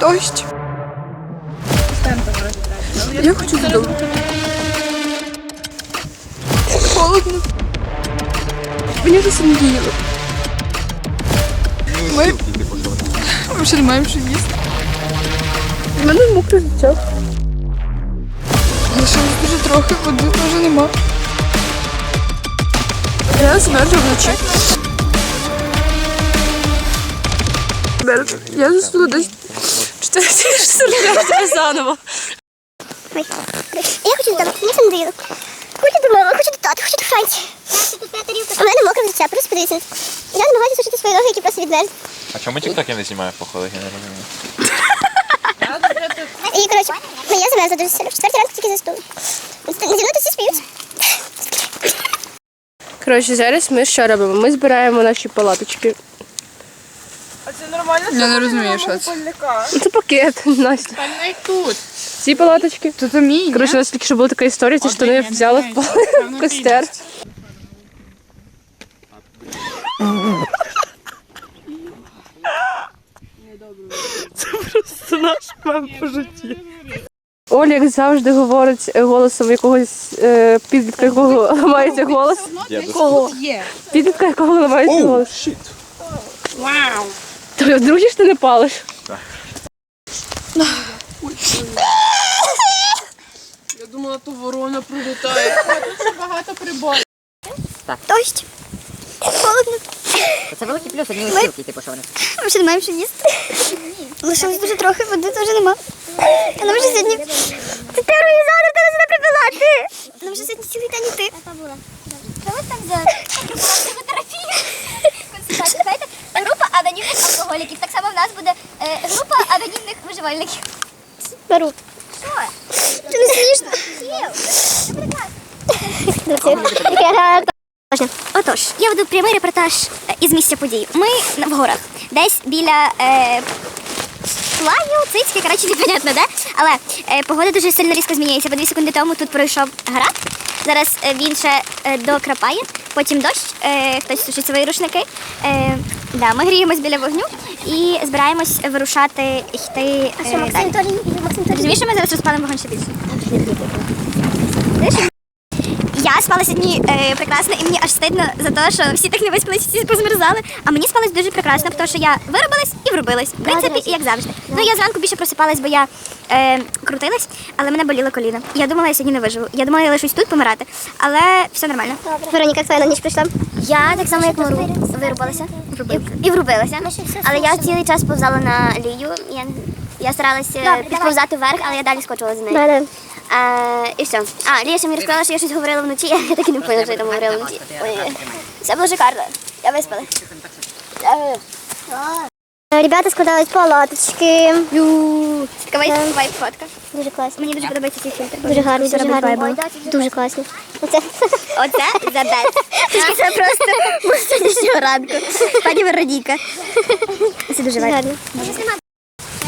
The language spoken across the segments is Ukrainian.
Дощ. Я хочу додому. Холодно. Мені вже сумніло. Ми... Ми ще не маємо що їсти. У мене мокрий лиця. Лишилось дуже трохи, води вже нема. Я змерзла вночі. Я заснула десь 4 тебе заново. Я хочу додому, мені це надоїло. Хочу до мами, хочу до тата, хочу до Франції. У мене мокре лице, просто подивіться. Я намагаюся сушити свої ноги, які просто відмерзли. А чому тікток я не знімаю походу, я не розумію. І, коротше, ну, замерзла дуже сильно. В четвертій ранку тільки заснула. Зі мною тут всі сміються. Коротше, зараз ми що робимо? Ми збираємо наші палаточки. Я не розумію, що це. Ну, Це пакет, Настя. тут. Ці палаточки. То це мій, Коротше, у нас тільки що була така історія, ці штани взяли в в костер. Це просто наш мем по житті. Оля, як завжди, говорить голосом якогось е, підлітка, якого ламається голос. Кого? Підлітка, якого ламається голос. Вау. То вдруге ж ти не палиш. Я думала, то ворона прилітає. Тут багато приборів. Дощ. Холодно. Це великий плюс, одні листівки, типу, що вони. Ми ще не маємо що їсти. Лишилось дуже трохи, води теж нема. А нам вже сьогодні... Ти ти організатор, ти сюди прибила, ти! Нам вже сьогодні цілий день йти. Ви там за психотерапія? Консультація, знаєте, група анонімних алкоголіків. Так само в нас буде е, група анонімних виживальників. Беру. Що? Це не смішно. Отож, я веду прямий репортаж е, із місця подій. Ми в горах, десь біля е, планів, цицьки, коротше, непонятно, де. Але е, погода дуже сильно різко змінюється, бо дві секунди тому тут пройшов град. Зараз е, він ще е, докрапає, потім дощ, е, хтось сушить свої рушники. Да, ми гріємось біля вогню і збираємось вирушати йти е, далі. Розумієш, що ми зараз розпалимо вогонь ще більше? Я спала сьогодні е, прекрасно, і мені аж стидно за те, що всі так не виспались, всі позмерзали. А мені спалось дуже прекрасно, тому що я виробилась і врубилась. В принципі, як завжди. Ну я зранку більше просипалась, бо я е, крутилась, але мене боліло коліно. Я думала, я сьогодні не виживу. Я думала, я лишусь тут помирати, але все нормально. Вероніка, твоя на ніч прийшла? Я так само, як Мару, вирубалася і, і врубилася. Але я цілий час повзала на лію. Я, я старалася підповзати вверх, але я далі скочила за нею. Е, і все. А, Лія ще мені розказала, що я щось говорила вночі, я так і не поняла, що я там говорила вночі. Ой, Це було шикарно. Я виспала. Ребята складають палаточки. Така вайп, фотка. Дуже класно. Мені дуже подобається цей фільтр. Дуже гарно, дуже гарно. Дуже класно. Оце. Оце за бест. Це просто з сьогоднішнього ранку. Пані Вероніка. Це дуже вайп.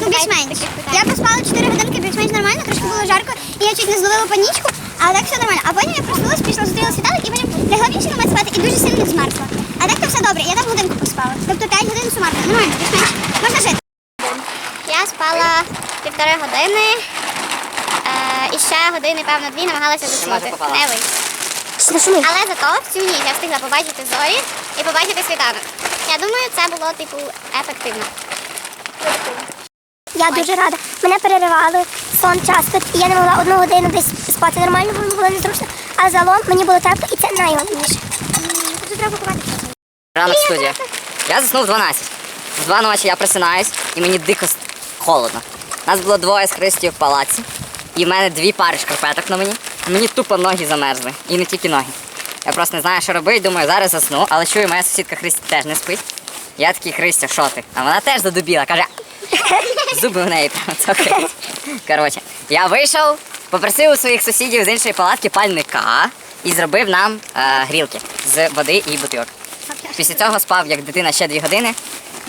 Ну, більш-менш. Я поспала 4 годинки, більш-менш нормально, трошки було жарко, і я чуть не зловила панічку, але так все нормально. А потім я проснулась, пішла, зустріла світанок і потім лягла в інший момент спати і дуже сильно змерзла. А так то все добре, я там годинку поспала. Тобто 5 годин сумарно. Нормально, більш-менш. Можна жити. Я спала півтори години. Е, і ще години, певно, дві намагалася заснути. Не вийшло. Але зато в цю ніч я встигла побачити зорі і побачити світанок. Я думаю, це було типу ефективно. Я дуже рада. Мене переривали сон часто, і я не могла одну годину десь спати нормально, бо було незручно. А загалом мені було тепло, і це найголовніше. Тут треба купати. Ранок студія. Я заснув в 12. В 2 ночі я просинаюсь і мені дико холодно. Нас було двоє з Христю в палаці, і в мене дві пари шкарпеток на мені. Мені тупо ноги замерзли. І не тільки ноги. Я просто не знаю, що робити, думаю, зараз засну, але чую, моя сусідка Христя теж не спить. Я такий Христя, що ти? А вона теж задубіла, каже. Зуби в неї прямо цокають. Коротше, я вийшов, попросив у своїх сусідів з іншої палатки пальника і зробив нам е, грілки з води і бутилок. Після цього спав як дитина ще дві години,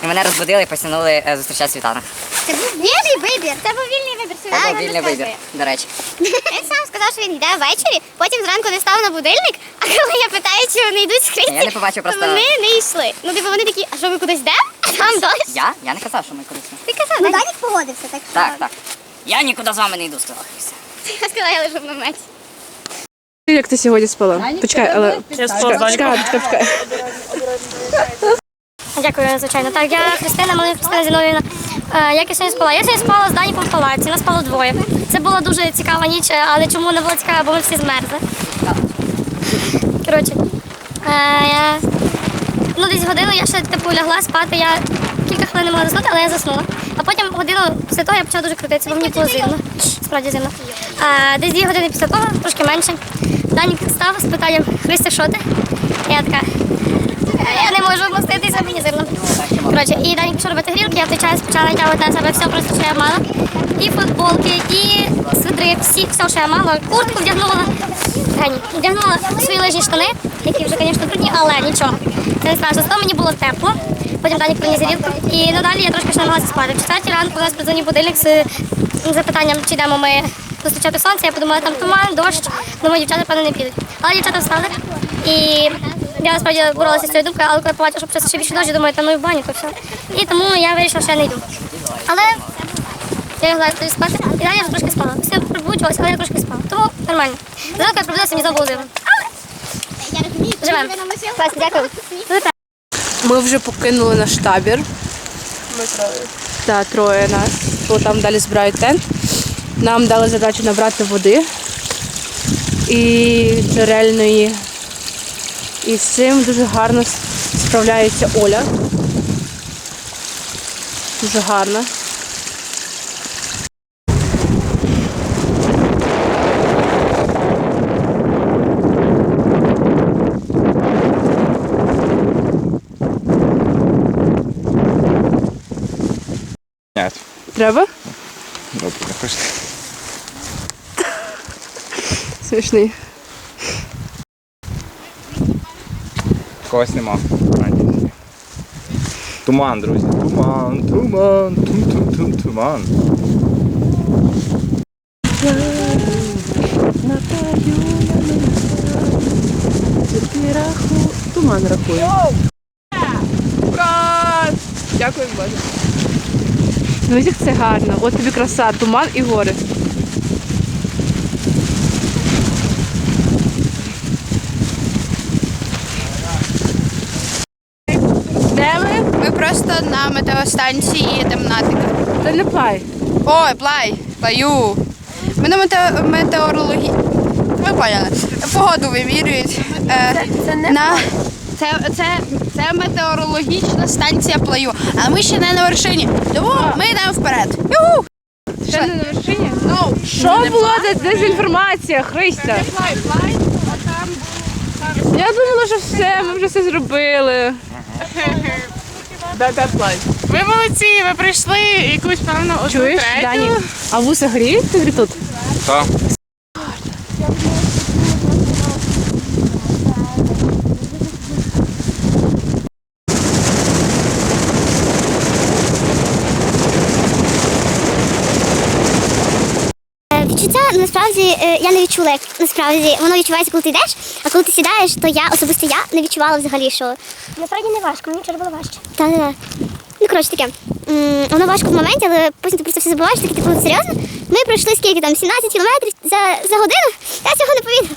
і мене розбудили і потягнули е, зустрічати світанок. Це був вільний вибір. Це був вільний вибір. Це був вільний вибір, до речі. Він сам сказав, що він йде ввечері, потім зранку не став на будильник, а коли я питаю, чи вони йдуть Христі, Я не побачив просто- вони не йшли. Ну, типу, вони такі, а що ви кудись йдете? А там дощ. Я? Я не казав, що ми кудись. Ти казав, ну, Данік погодився, так що. Так, так. Я нікуди з вами не йду, сказала Христя. Я сказала, я лише в наметі. Як ти сьогодні спала? Почекай, але Я спала почекай, почекай, почекай. Дякую, звичайно. Так, я Христина, малий Христина Зіновіна. Е, Як я сьогодні спала? Я сьогодні спала з Даніком в палаці, нас спало двоє. Це була дуже цікава ніч, е, але чому не була цікава, бо ми всі змерзли. Коротше, е, я... ну десь годину я ще типу лягла спати, я кілька хвилин не могла заснути, але я заснула. А потім годину після того я почала дуже крутитися, бо мені було зимно. Справді зимно. Е, Десь дві години після того, трошки менше. Данік став з питанням Христя, що ти? Я така. Я не можу вмоститися, мені зимно. Коротше, і Дані пішов робити грілки, я в той час почала натягувати на себе все, просто що я мала. І футболки, і свитри, всі, все, що я мала. Куртку вдягнула. Гені, вдягнула свої лижні штани, які вже, звісно, брудні, але нічого. Це не страшно. Зато мені було тепло. Потім Данік приніс грілку. І надалі я трошки ще намагалася спати. В четвертій ранку у нас подзвонив будильник з запитанням, чи йдемо ми зустрічати сонце. Я подумала, там туман, дощ. Думаю, дівчата, певно, не підуть. Але дівчата встали. І я насправді боролася з цією думкою, але коли побачила, що просто ще більше дощ, думаю, та ну і в баню, то все. І тому я вирішила, що я не йду. Але я лягла тоді спати, і далі я вже трошки спала. Все пробуджувалася, але я трошки спала. Тому нормально. Зранку я пробудилася, мені знову було. Живемо. Класно, дякую. Ми вже покинули наш табір. Ми троє. Так, троє нас. Бо там далі збирають тент. Нам дали задачу набрати води і джерельної. І з цим дуже гарно справляється Оля. Дуже гарно. Треба? Добре, не хочете. Смішний. Когось нема. Туман, друзі. Туман, туман, тум-тум-тум, туман. Туман рахує. Дякую, Боже. Ну, як це гарно. От тобі краса, туман і гори. Де ми? Ми просто на метеостанції темнатика. Це не плай. Ой, плай, плаю. Ми на мете... метеорологі... Ви поняли. Погоду вимірюють. Е, це, не на... це, це, це метеорологічна станція плаю. Але ми ще не на вершині. Тому ми йдемо вперед. Юху! Ще не на вершині? Ну, Що було за дезінформація, Христя? Плай, плай, а там Я думала, що все, ми вже все зробили. Де плай. Ви молодці, ви прийшли якусь певно одну Чуєш, третю. Дані? А вуса гріють тобі тут? Так. Відчуття насправді е, я не відчула, як насправді воно відчувається, коли ти йдеш, а коли ти сідаєш, то я особисто я не відчувала взагалі, що насправді не важко, мені вчора було важче. Так, так, так. Ну коротше таке. Воно важко в моменті, але потім ти просто все забуваєш, таки типу серйозно. Ми пройшли скільки там 17 кілометрів за, за годину. Я цього не повірила.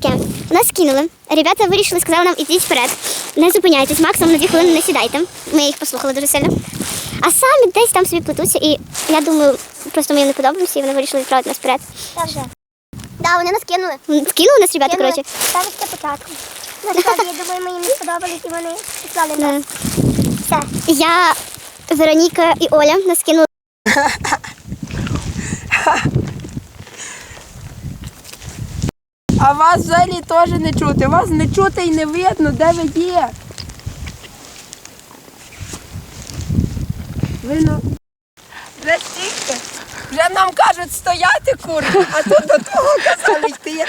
Таке. Нас скинули. Ребята вирішили, сказали нам, ідіть вперед. Не зупиняйтесь, максимум на дві хвилини не сідайте. Ми їх послухали дуже сильно. А самі десь там собі плетуться, і я думаю, просто ми їм не подобаємося, і вони вирішили відправити нас вперед. Так же. Да, вони нас кинули. Скинули нас, ребята, коротше. Саме з початку. Насправді, я думаю, ми їм не сподобались і вони післали нас. Да. Я, Вероніка і Оля нас кинули. А вас взагалі теж не чути. Вас не чути і не видно, де ви є. Ви на... Вже стільки. Вже нам кажуть стояти курва, а тут до того казали йти.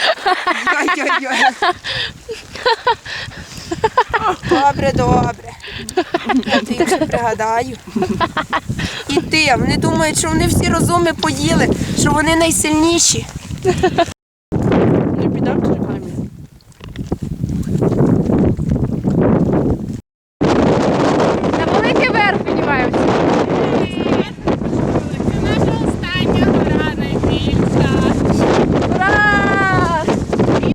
Ой-ой-ой. Добре, добре. Я ти їм ще пригадаю. І ти, вони думають, що вони всі розуми поїли, що вони найсильніші. Не піддам чи рекламі? На великий верх піднімаємося. Ура! Е,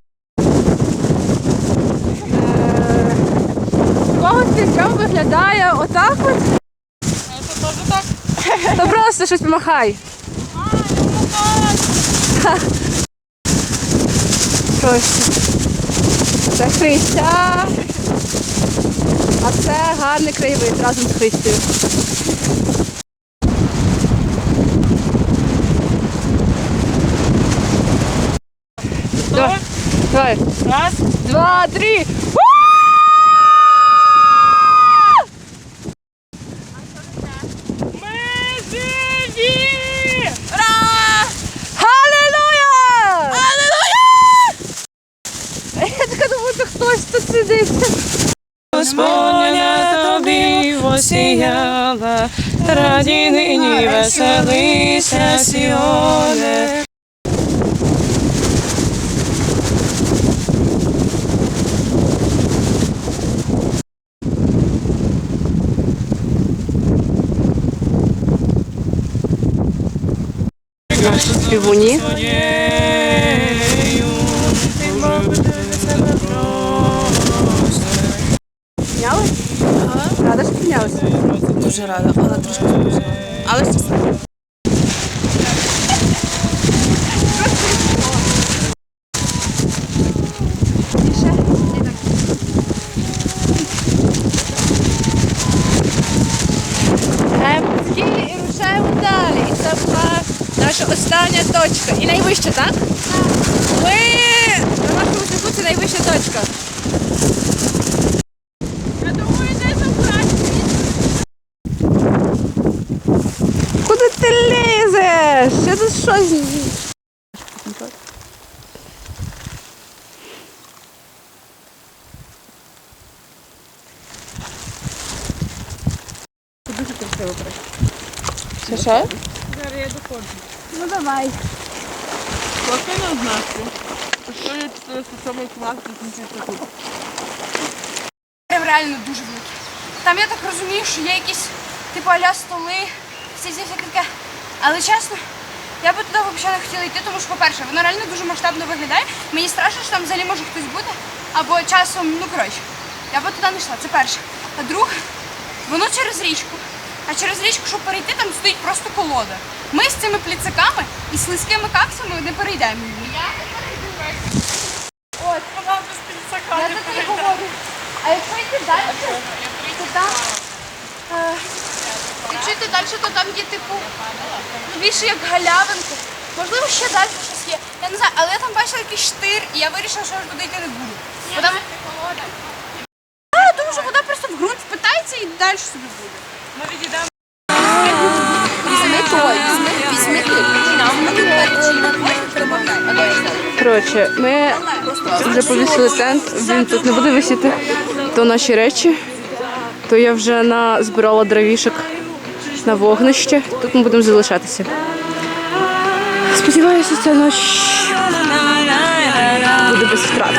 В когось підйом виглядає отак от. То щось. Просто. Це Христя. А це гарний краєвид разом з Христю. Давай. Давай. Раз, два, три. У! Алілуя! Алілуя! Я така думаю, це хтось тут сидить. Господня тобі раді нині веселися, Сіоне. Наші Рада, що піднялася? Дуже рада, але трошки спізно. Але. Емські і рушаємо далі. І це була наша остання точка. І найвища, так? Ми на нашому шляху це найвища точка. Я думаю, де Куди ти лізеш? Я тут щось. Дуже красиво просто. Що що? Ну давай. Поки не знати. Що я 47 клас закінчився тут. Реально дуже великі. Там я так розумію, що є якісь типу аля столи, всі всяке таке. Але чесно, я би туди взагалі не хотіла йти, тому що, по-перше, воно реально дуже масштабно виглядає. Мені страшно, що там взагалі може хтось бути. Або часом, ну коротше, я би туди не йшла, це перше. А друге, воно через річку. А через річку, щоб перейти, там стоїть просто колода. Ми з цими пліцаками і слизькими каксами не перейдемо її. От, я за це й говорю. А якщо йти далі, то там. Йти далі, то там є типу ну, більше як галявинки. Можливо, ще далі щось є. Я не знаю, але я там бачила якийсь штир, і я вирішила, що я туди йти не буду. Бо там... А, тому що вода просто в ґрунт впитається і далі собі буде. Візьми той, візьми, візьми Коротше, ми вже повісили тент, він тут не буде висіти. То наші речі. То я вже назбирала дровішок на вогнище. Тут ми будемо залишатися. Сподіваюся, ця ніч буде без втрат.